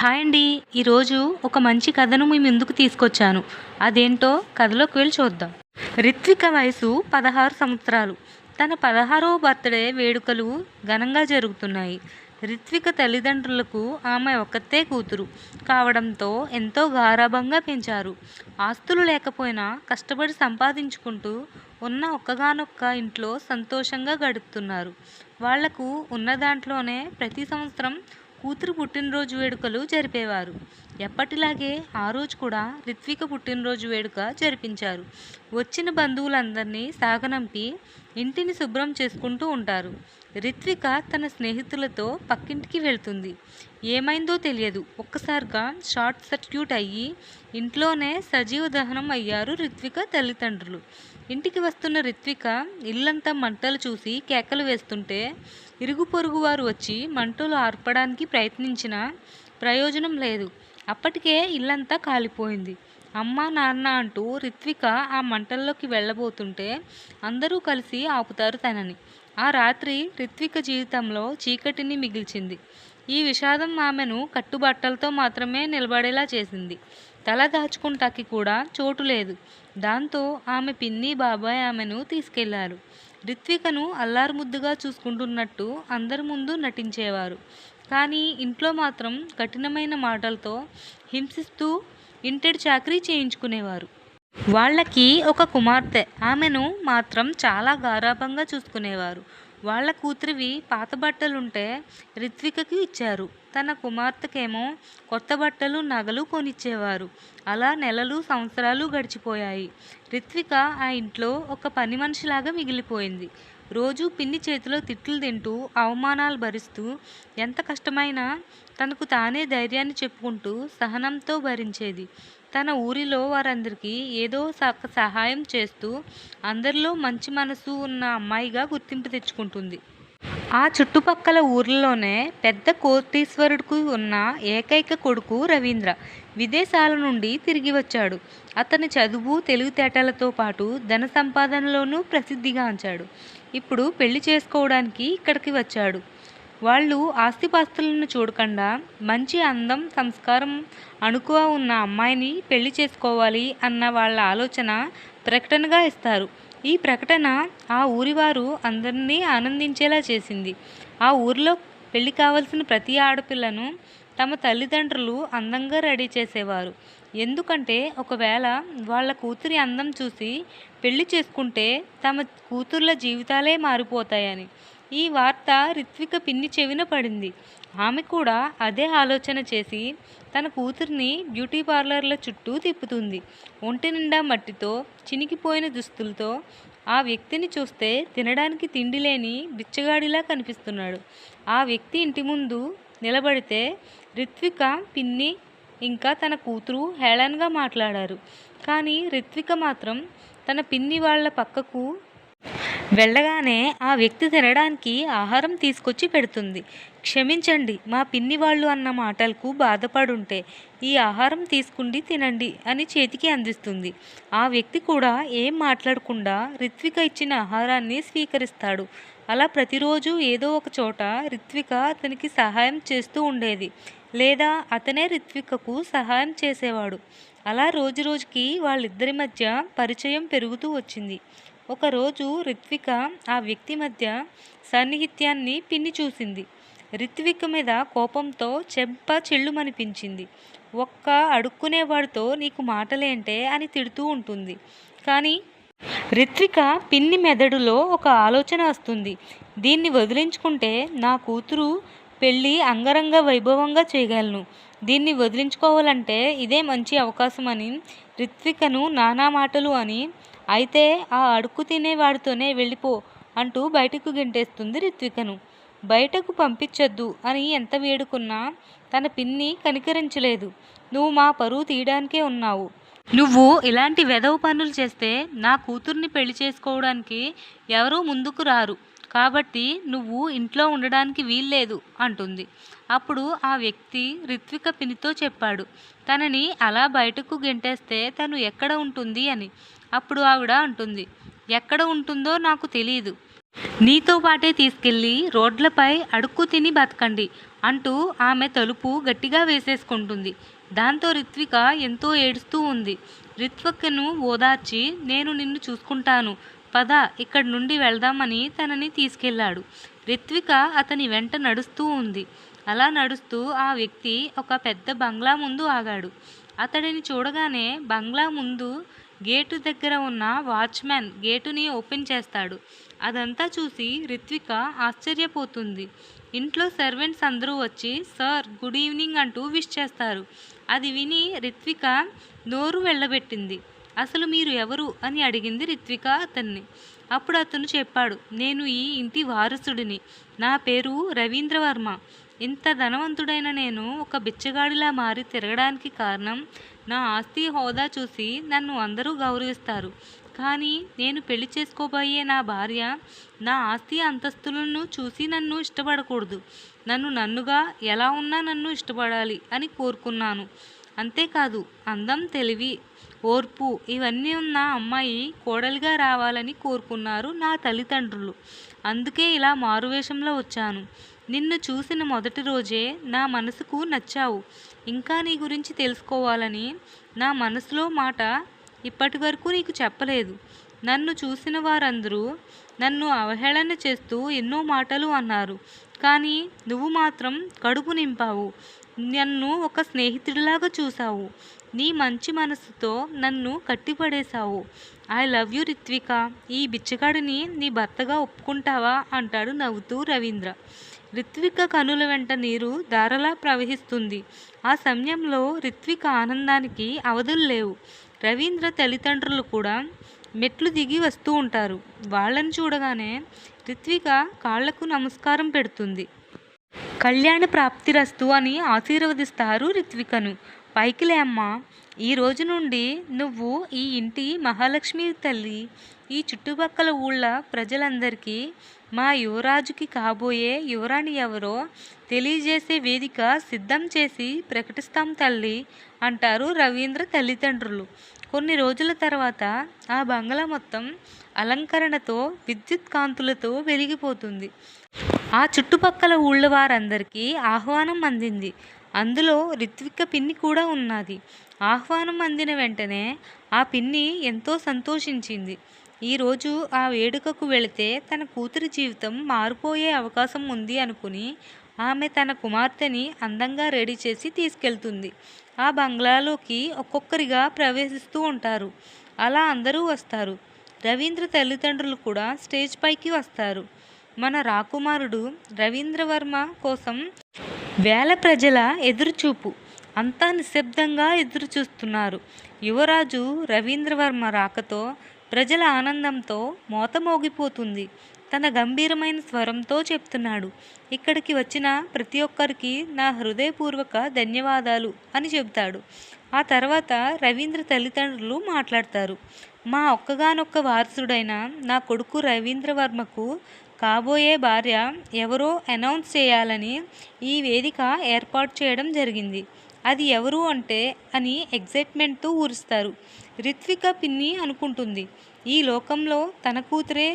Hi అండి. ఈరోజు ఒక మంచి కథను మీ ముందుకు తీసుకొచ్చాను. అదేంటో కథలోకి వెళ్ళి చూద్దాం. రిత్విక వయసు పదహారు సంవత్సరాలు. తన పదహారవ బర్త్డే వేడుకలు ఘనంగా జరుగుతున్నాయి. రిత్విక తల్లిదండ్రులకు ఆమె ఒక్కతే కూతురు. కావడంతో ఎంతో గారాభంగా పెంచారు. ఆస్తులు లేకపోయినా కష్టపడి సంపాదించుకుంటూ ఉన్న ఒక్కగానొక్క ఇంట్లో సంతోషంగా గడుపుతున్నారు. వాళ్ళకు ఉన్న దాంట్లోనే ప్రతి సంవత్సరం కూతురు పుట్టినరోజు వేడుకలు జరిపేవారు. ఎప్పటిలాగే ఆ రోజు కూడా రిత్విక పుట్టినరోజు వేడుక జరిపించారు. వచ్చిన బంధువులందరినీ సాగనంపి ఇంటిని శుభ్రం చేసుకుంటూ ఉంటారు. రిత్విక తన స్నేహితులతో పక్కింటికి వెళ్తుంది. ఏమైందో తెలియదు. ఒక్కసారిగా షార్ట్ సర్క్యూట్ అయ్యి ఇంట్లోనే సజీవ దహనం అయ్యారు రిత్విక తల్లిదండ్రులు. ఇంటికి వస్తున్న రిత్విక ఇల్లంతా మంటలు చూసి కేకలు వేస్తుంటే ఇరుగు పొరుగు వారు వచ్చి మంటలు ఆర్పడానికి ప్రయత్నించినా ప్రయోజనం లేదు. అప్పటికే ఇల్లంతా కాలిపోయింది. అమ్మ నాన్న అంటూ రిత్విక ఆ మంటల్లోకి వెళ్ళబోతుంటే అందరూ కలిసి ఆపుతారు తనని. ఆ రాత్రి రిత్విక జీవితంలో చీకటిని మిగిల్చింది. ఈ విషాదం ఆమెను కట్టుబట్టలతో మాత్రమే నిలబడేలా చేసింది. తల దాచుకుంటాకి కూడా చోటు లేదు. దాంతో ఆమె పిన్ని బాబాయ్ ఆమెను తీసుకెళ్ళారు. రిత్వికను అల్లారుముద్దుగా చూసుకుంటున్నట్టు అందరి ముందు నటించేవారు. కానీ ఇంట్లో మాత్రం కఠినమైన మాటలతో హింసిస్తూ ఇంటెడ్ చాకరీ చేయించుకునేవారు. వాళ్ళకి ఒక కుమార్తె. ఆమెను మాత్రం చాలా గారాభంగా చూసుకునేవారు. వాళ్ళ కూతురివి పాత బట్టలుంటే రిత్వికకి ఇచ్చారు. తన కుమార్తెకేమో కొత్త బట్టలు నగలు కొనిచ్చేవారు. అలా నెలలు సంవత్సరాలు గడిచిపోయాయి. రిత్విక ఆ ఇంట్లో ఒక పని మనిషిలాగా మిగిలిపోయింది. రోజు పిన్ని చేతిలో తిట్లు తింటూ అవమానాలు భరిస్తూ ఎంత కష్టమైనా తనకు తానే ధైర్యాన్ని చెప్పుకుంటూ సహనంతో భరించేది. తన ఊరిలో వారందరికీ ఏదో సహాయం చేస్తూ అందరిలో మంచి మనసు ఉన్న అమ్మాయిగా గుర్తింపు తెచ్చుకుంటుంది. ఆ చుట్టుపక్కల ఊర్లలోనే పెద్ద కోటీశ్వరుడికి ఉన్న ఏకైక కొడుకు రవీంద్ర. విదేశాల నుండి తిరిగి వచ్చాడు. అతని చదువు తెలివితేటలతో పాటు ధన సంపాదనలోనూ ప్రసిద్ధిగాంచాడు ఇప్పుడు పెళ్ళి చేసుకోవడానికి ఇక్కడికి వచ్చాడు. వాళ్ళు ఆస్తిపాస్తులను చూడకుండా మంచి అందం సంస్కారం అణుకువ ఉన్న అమ్మాయిని పెళ్ళి చేసుకోవాలి అన్న వాళ్ళ ఆలోచన ప్రకటనగా ఇస్తారు. ఈ ప్రకటన ఆ ఊరివారు అందరినీ ఆనందించేలా చేసింది. ఆ ఊరిలో పెళ్ళి కావలసిన ప్రతి ఆడపిల్లను తమ తల్లిదండ్రులు అందంగా రెడీ చేసేవారు. ఎందుకంటే ఒకవేళ వాళ్ళ కూతురి అందం చూసి పెళ్ళి చేసుకుంటే తమ కూతుర్ల జీవితాలే మారిపోతాయని. ఈ వార్త రిత్విక పిన్ని చెవిన పడింది. ఆమె కూడా అదే ఆలోచన చేసి తన కూతుర్ని బ్యూటీ పార్లర్ల చుట్టూ తిప్పుతుంది. ఒంటి నిండా మట్టితో చినికిపోయిన దుస్తులతో ఆ వ్యక్తిని చూస్తే తినడానికి తిండి లేని బిచ్చగాడిలా కనిపిస్తున్నాడు. ఆ వ్యక్తి ఇంటి ముందు నిలబడితే రిత్విక పిన్ని ఇంకా తన కూతురు హేళన్గా మాట్లాడారు. కానీ రిత్విక మాత్రం తన పిన్ని వాళ్ళ పక్కకు వెళ్ళగానే ఆ వ్యక్తి తినడానికి ఆహారం తీసుకొచ్చి పెడుతుంది. క్షమించండి మా పిన్ని వాళ్ళు అన్న మాటలకు బాధపడుంటే ఈ ఆహారం తీసుకుండి తినండి అని చేతికి అందిస్తుంది. ఆ వ్యక్తి కూడా ఏం మాట్లాడకుండా రిత్విక ఇచ్చిన ఆహారాన్ని స్వీకరిస్తాడు. అలా ప్రతిరోజు ఏదో ఒక చోట రిత్విక అతనికి సహాయం చేస్తూ ఉండేది. లేదా అతనే రిత్వికకు సహాయం చేసేవాడు. అలా రోజు రోజుకి వాళ్ళిద్దరి మధ్య పరిచయం పెరుగుతూ వచ్చింది. ఒకరోజు రిత్విక ఆ వ్యక్తి మధ్య సాన్నిహిత్యాన్ని పిన్ని చూసింది. రిత్విక మీద కోపంతో చెంప చెల్లుమనిపించింది. ఒక్క అడుక్కునేవాడితో నీకు మాటలేంటే అని తిడుతూ ఉంటుంది. కానీ రిత్విక పిన్ని మెదడులో ఒక ఆలోచన వస్తుంది. దీన్ని వదిలించుకుంటే నా కూతురు పెళ్ళి అంగరంగ వైభవంగా చేయగలను. దీన్ని వదిలించుకోవాలంటే ఇదే మంచి అవకాశమని రిత్వికను నానా మాటలు అని అయితే ఆ అడుక్కు తినేవాడితోనే వెళ్ళిపో అంటూ బయటకు గెంటేస్తుంది రిత్వికను. బయటకు పంపించొద్దు అని ఎంత వేడుకున్నా తన పిన్ని కనికరించలేదు. నువ్వు మా పరువు తీయడానికే ఉన్నావు. నువ్వు ఇలాంటి వెధవ పనులు చేస్తే నా కూతుర్ని పెళ్ళి చేసుకోవడానికి ఎవరూ ముందుకు రారు. కాబట్టి నువ్వు ఇంట్లో ఉండడానికి వీల్లేదు అంటుంది. అప్పుడు ఆ వ్యక్తి రిత్విక పినితో చెప్పాడు తనని అలా బయటకు గెంటేస్తే తను ఎక్కడ ఉంటుంది అని. అప్పుడు ఆవిడ అంటుంది ఎక్కడ ఉంటుందో నాకు తెలియదు నీతో పాటే తీసుకెళ్ళి రోడ్లపై అడుక్కు తిని బతకండి అంటూ ఆమె తలుపు గట్టిగా వేసేసుకుంటుంది. దాంతో రిత్విక ఎంతో ఏడుస్తూ ఉంది. రిత్వికను ఓదార్చి నేను నిన్ను చూసుకుంటాను. పద ఇక్కడి నుండి వెళ్దామని తనని తీసుకెళ్ళాడు. రిత్విక అతని వెంట నడుస్తూ ఉంది. అలా నడుస్తూ ఆ వ్యక్తి ఒక పెద్ద బంగ్లా ముందు ఆగాడు. అతడిని చూడగానే బంగ్లా ముందు గేటు దగ్గర ఉన్న వాచ్మ్యాన్ గేటుని ఓపెన్ చేస్తాడు. అదంతా చూసి రిత్విక ఆశ్చర్యపోతుంది. ఇంట్లో సర్వెంట్స్ అందరూ వచ్చి సార్ గుడ్ ఈవినింగ్ అంటూ విష్ చేస్తారు. అది విని రిత్విక నోరు వెళ్ళబెట్టింది. అసలు మీరు ఎవరు అని అడిగింది రిత్విక అతన్ని. అప్పుడు అతను చెప్పాడు నేను ఈ ఇంటి వారసుడిని. నా పేరు రవీంద్రవర్మ. ఇంత ధనవంతుడైన నేను ఒక బిచ్చగాడిలా మారి తిరగడానికి కారణం నా ఆస్తి హోదా చూసి నన్ను అందరూ గౌరవిస్తారు. కానీ నేను పెళ్ళి చేసుకోబోయే నా భార్య నా ఆస్తి అంతస్తులను చూసి నన్ను ఇష్టపడకూడదు. నన్ను నన్నుగా ఎలా ఉన్నా నన్ను ఇష్టపడాలి అని కోరుకున్నాను. అంతేకాదు అందం తెలివి ఓర్పు ఇవన్నీ ఉన్న అమ్మాయి కోడలిగా రావాలని కోరుకున్నారు నా తల్లిదండ్రులు. అందుకే ఇలా మారువేషంలో వచ్చాను. నిన్ను చూసిన మొదటి రోజే నా మనసుకు నచ్చావు. ఇంకా నీ గురించి తెలుసుకోవాలని నా మనసులో మాట ఇప్పటి వరకు నీకు చెప్పలేదు. నన్ను చూసిన వారందరూ నన్ను అవహేళన చేస్తూ ఎన్నో మాటలు అన్నారు. కానీ నువ్వు మాత్రం కడుపు నింపావు. నన్ను ఒక స్నేహితుడిలాగా చూసావు నీ మంచి మనసుతో నన్ను కట్టిపడేశావు. I love you Rithvika. ఈ బిచ్చగాడిని నీ భర్తగా ఒప్పుకుంటావా? అంటాడు నవ్వుతూ రవీంద్ర. రిత్విక కనుల వెంట నీరు ధారలా ప్రవహిస్తుంది. ఆ సమయంలో రిత్విక ఆనందానికి అవధులు లేవు. రవీంద్ర తల్లిదండ్రులు కూడా మెట్లు దిగి వస్తూ ఉంటారు. వాళ్ళని చూడగానే రిత్విక కాళ్ళకు నమస్కారం పెడుతుంది. కళ్యాణ ప్రాప్తిరస్తు అని ఆశీర్వదిస్తారు రిత్వికను. పైకి అమ్మ ఈ రోజు నుండి నువ్వు ఈ ఇంటి మహాలక్ష్మి తల్లి ఈ చుట్టుపక్కల ఊళ్ళ ప్రజలందరికీ మా యువరాజుకి కాబోయే యువరాణి ఎవరో తెలియజేసే వేదిక సిద్ధం చేసి ప్రకటిస్తాం తల్లి అంటారు రవీంద్ర తల్లిదండ్రులు. కొన్ని రోజుల తర్వాత ఆ బంగ్లా మొత్తం అలంకరణతో విద్యుత్ కాంతులతో వెలిగిపోతుంది. ఆ చుట్టుపక్కల ఊళ్ళ వారందరికీ ఆహ్వానం అందింది. అందులో రిత్విక పిన్ని కూడా ఉన్నది. ఆహ్వానం అందిన వెంటనే ఆ పిన్ని ఎంతో సంతోషించింది. ఈరోజు ఆ వేడుకకు వెళితే తన కూతురి జీవితం మారిపోయే అవకాశం ఉంది అనుకుని ఆమె తన కుమార్తెని అందంగా రెడీ చేసి తీసుకెళ్తుంది. ఆ బంగ్లాలోకి ఒక్కొక్కరిగా ప్రవేశిస్తూ ఉంటారు. అలా అందరూ వస్తారు. రవీంద్ర తల్లిదండ్రులు కూడా స్టేజ్ పైకి వస్తారు. మన రాకుమారుడు రవీంద్రవర్మ కోసం వేల ప్రజల ఎదురుచూపు అంతా నిశ్శబ్దంగా ఎదురుచూస్తున్నారు. యువరాజు రవీంద్రవర్మ రాకతో ప్రజల ఆనందంతో మోత మోగిపోతుంది తన గంభీరమైన స్వరంతో చెప్తున్నాడు ఇక్కడికి వచ్చిన ప్రతి ఒక్కరికి నా హృదయపూర్వక ధన్యవాదాలు అని చెబుతాడు. ఆ తర్వాత రవీంద్ర తల్లిదండ్రులు మాట్లాడతారు. మా ఒక్కగానొక్క వారసుడైన నా కొడుకు రవీంద్రవర్మకు కాబోయే భార్య ఎవరో అనౌన్స్ చేయాలని ఈ వేదిక ఏర్పాటు చేయడం జరిగింది. అది ఎవరు అంటే అని ఎగ్జైట్మెంట్తో ఊరుస్తారు. రిత్విక పిన్ని అనుకుంటుంది. ఈ లోకంలో తన కూతురే?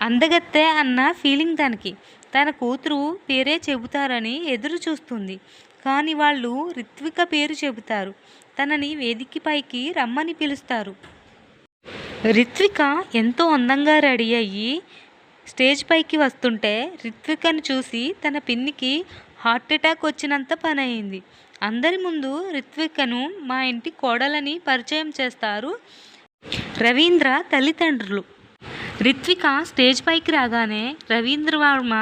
అందగత్తే అన్న ఫీలింగ్ తనకి తన కూతురు పేరే చెబుతారని ఎదురు చూస్తుంది. కానీ వాళ్ళు రిత్విక పేరు చెబుతారు. తనని వేదికపైకి రమ్మని పిలుస్తారు. రిత్విక ఎంతో అందంగా రెడీ అయ్యి స్టేజ్ పైకి వస్తుంటే రిత్వికను చూసి తన పిన్నికి హార్ట్ అటాక్ వచ్చినంత పని అయింది అందరి ముందు రిత్వికను మా ఇంటి కోడలని పరిచయం చేస్తారు రవీంద్ర తల్లిదండ్రులు. రిత్విక స్టేజ్ పైకి రాగానే రవీంద్ర వర్మ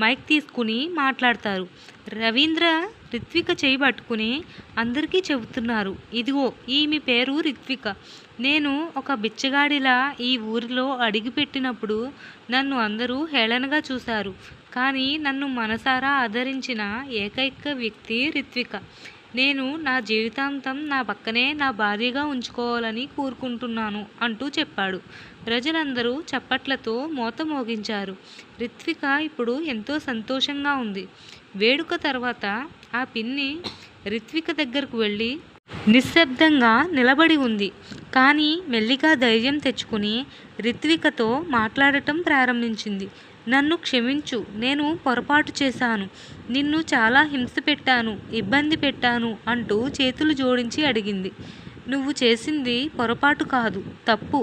మైక్ తీసుకుని మాట్లాడతారు. రవీంద్ర రిత్విక చేయి పట్టుకుని అందరికీ చెబుతున్నారు. ఇదిగో ఈమె పేరు రిత్విక. నేను ఒక బిచ్చగాడిలా ఈ ఊరిలో అడిగిపెట్టినప్పుడు నన్ను అందరూ హేళనగా చూశారు. కానీ నన్ను మనసారా ఆదరించిన ఏకైక వ్యక్తి రిత్విక. నేను నా జీవితాంతం నా పక్కనే నా భార్యగా ఉంచుకోవాలని కోరుకుంటున్నాను అంటూ చెప్పాడు. ప్రజలందరూ చప్పట్లతో మోత మోగించారు. రిత్విక ఇప్పుడు ఎంతో సంతోషంగా ఉంది. వేడుక తర్వాత ఆ పిన్ని రిత్విక దగ్గరకు వెళ్ళి నిశ్శబ్దంగా నిలబడి ఉంది. కానీ మెల్లిగా ధైర్యం తెచ్చుకుని రిత్వికతో మాట్లాడటం ప్రారంభించింది. నన్ను క్షమించు నేను పొరపాటు చేశాను. నిన్ను చాలా హింస పెట్టాను ఇబ్బంది పెట్టాను అంటూ చేతులు జోడించి అడిగింది. నువ్వు చేసింది పొరపాటు కాదు తప్పు.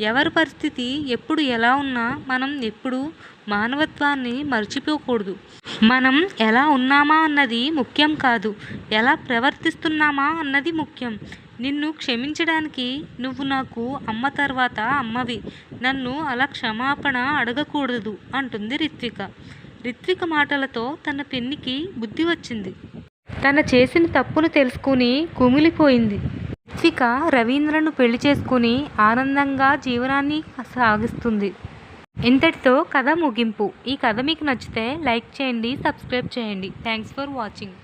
ఎవరి పరిస్థితి ఎప్పుడు ఎలా ఉన్నా మనం ఎప్పుడు మానవత్వాన్ని మర్చిపోకూడదు. మనం ఎలా ఉన్నామా అన్నది ముఖ్యం కాదు. ఎలా ప్రవర్తిస్తున్నామా అన్నది ముఖ్యం. నిన్ను క్షమించడానికి నువ్వు నాకు అమ్మ తర్వాత అమ్మవి. నన్ను అలా క్షమాపణ అడగకూడదు అంటుంది రిత్విక. రిత్విక మాటలతో తన పెన్నికి బుద్ధి వచ్చింది. తన చేసిన తప్పును తెలుసుకుని కుమిలిపోయింది. రిత్విక రవీంద్రను పెళ్ళి చేసుకుని ఆనందంగా జీవనాన్ని సాగిస్తుంది. ఇంతటితో కథ ముగింపు. ఈ కథ మీకు నచ్చితే లైక్ చేయండి సబ్స్క్రైబ్ చేయండి. Thanks for watching